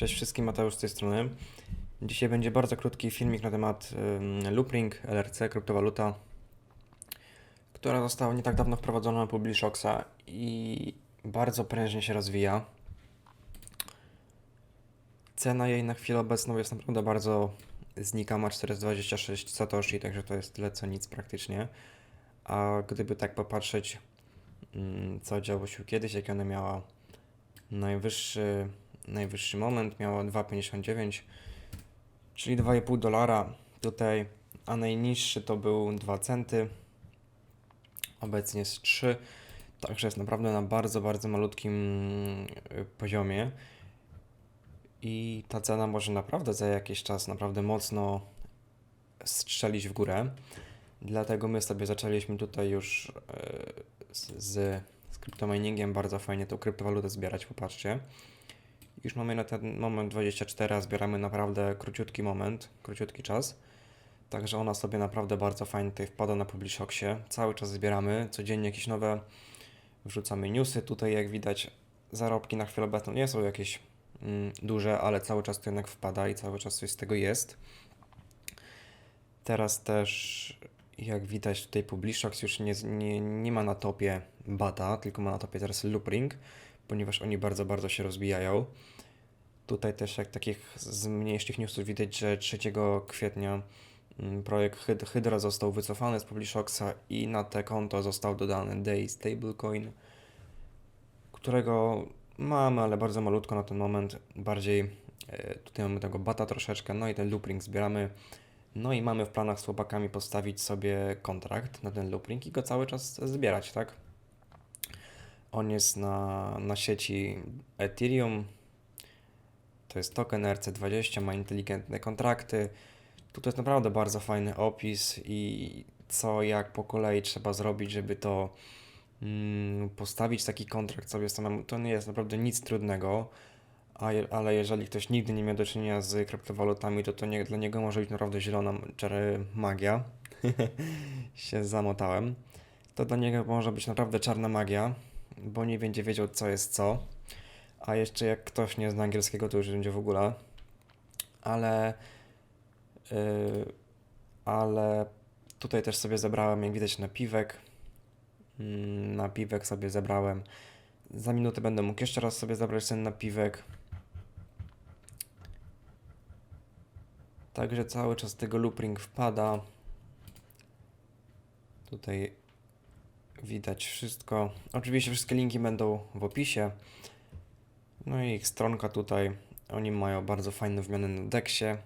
Cześć wszystkim, Mateusz z tej strony. Dzisiaj będzie bardzo krótki filmik na temat Loopring, LRC, kryptowaluta, która została nie tak dawno wprowadzona na Publishoxa i bardzo prężnie się rozwija. Cena jej na chwilę obecną jest naprawdę bardzo znikama, 426 satoshi, także to jest tyle co nic praktycznie. A gdyby tak popatrzeć, mm, co działo się kiedyś, jak ona miała najwyższy, najwyższy moment, miała 2,59, czyli 2,5 dolara tutaj, a najniższy to był 2 centy, obecnie jest 3, także jest naprawdę na bardzo, bardzo malutkim y, poziomie. I ta cena może naprawdę za jakiś czas naprawdę mocno strzelić w górę. Dlatego my sobie zaczęliśmy tutaj już z, z, z kryptominingiem bardzo fajnie tą kryptowalutę zbierać, popatrzcie. Już mamy na ten moment 24, a zbieramy naprawdę króciutki moment, króciutki czas. Także ona sobie naprawdę bardzo fajnie tutaj wpada na Publishoxie. Cały czas zbieramy, codziennie jakieś nowe wrzucamy newsy. Tutaj jak widać zarobki na chwilę obecną nie są jakieś mm, duże, ale cały czas to jednak wpada i cały czas coś z tego jest. Teraz też, jak widać tutaj Publishox już nie, nie, nie ma na topie Bata, tylko ma na topie teraz Loopring, ponieważ oni bardzo, bardzo się rozwijają. Tutaj też jak takich z mniejszych newsów widać, że 3 kwietnia mm, projekt Hyd- Hydra został wycofany z Publishoxa i na te konto został dodany Day Stablecoin, którego mamy, ale bardzo malutko na ten moment. Bardziej e, tutaj mamy tego bata troszeczkę, no i ten loopring zbieramy. No i mamy w planach z chłopakami postawić sobie kontrakt na ten loopring i go cały czas zbierać, tak? On jest na, na sieci Ethereum. To jest token RC20, ma inteligentne kontrakty. Tutaj jest naprawdę bardzo fajny opis i co, jak po kolei trzeba zrobić, żeby to mm, postawić taki kontrakt sobie samemu. To nie jest naprawdę nic trudnego, a ale jeżeli ktoś nigdy nie miał do czynienia z kryptowalutami, to to nie, dla niego może być naprawdę zielona magia. się zamotałem. To dla niego może być naprawdę czarna magia, bo nie będzie wiedział, co jest co. A jeszcze jak ktoś nie zna angielskiego, to już będzie w ogóle. Ale. Yy, ale tutaj też sobie zebrałem, jak widać, napiwek. Mm, Napiwek sobie zebrałem. Za minutę będę mógł jeszcze raz sobie zabrać ten napiwek. Także cały czas tego loopring wpada. Tutaj widać wszystko. Oczywiście wszystkie linki będą w opisie. No i ich stronka tutaj. Oni mają bardzo fajne wymiany na Dexie.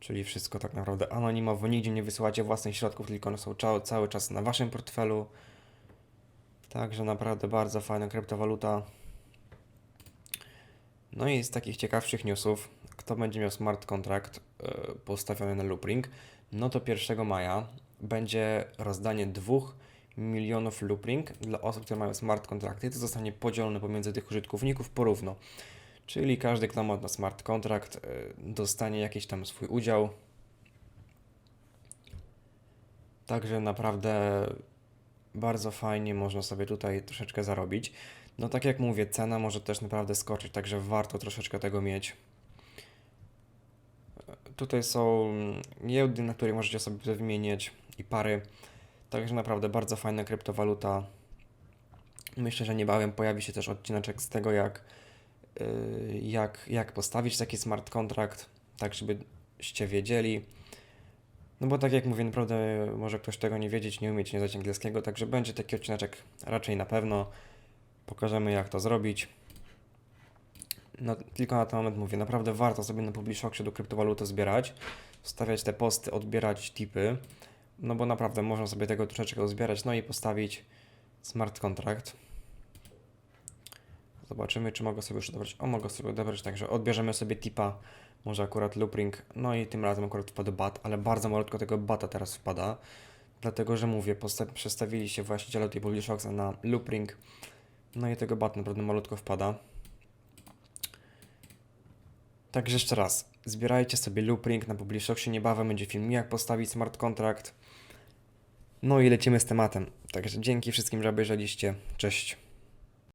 Czyli wszystko tak naprawdę anonimowo. Nigdzie nie wysyłacie własnych środków, tylko one są cały czas na waszym portfelu. Także naprawdę bardzo fajna kryptowaluta. No i z takich ciekawszych newsów, kto będzie miał smart contract e, postawiony na loopring, no to 1 maja będzie rozdanie 2 milionów loopring dla osób, które mają smart kontrakty. To zostanie podzielone pomiędzy tych użytkowników porówno. Czyli każdy, kto ma na smart contract, e, dostanie jakiś tam swój udział. Także naprawdę bardzo fajnie można sobie tutaj troszeczkę zarobić. No tak jak mówię, cena może też naprawdę skoczyć, także warto troszeczkę tego mieć. E, Tutaj są giełdy, na których możecie sobie wymieniać i pary. Także naprawdę bardzo fajna kryptowaluta. Myślę, że niebawem pojawi się też odcineczek z tego, jak, yy, jak, jak postawić taki smart contract, tak żebyście wiedzieli. No bo tak jak mówię, naprawdę może ktoś tego nie wiedzieć, nie umieć, nie znać angielskiego, także będzie taki odcineczek raczej na pewno. Pokażemy jak to zrobić. No, tylko na ten moment mówię, naprawdę warto sobie na Publishoxie do kryptowaluty zbierać, wstawiać te posty, odbierać tipy, no bo naprawdę można sobie tego troszeczkę uzbierać, no i postawić smart contract. Zobaczymy, czy mogę sobie już odebrać. O, mogę sobie odebrać, także odbierzemy sobie tipa, może akurat loopring, no i tym razem akurat wpadł bat, ale bardzo malutko tego bata teraz wpada, dlatego, że mówię, przestawili się właściciele tej Publishoxa na loopring, no i tego bat naprawdę malutko wpada. Także jeszcze raz, zbierajcie sobie loopring na Publishoxie, niebawem będzie film jak postawić smart contract. No i lecimy z tematem. Także dzięki wszystkim, że obejrzeliście. Cześć.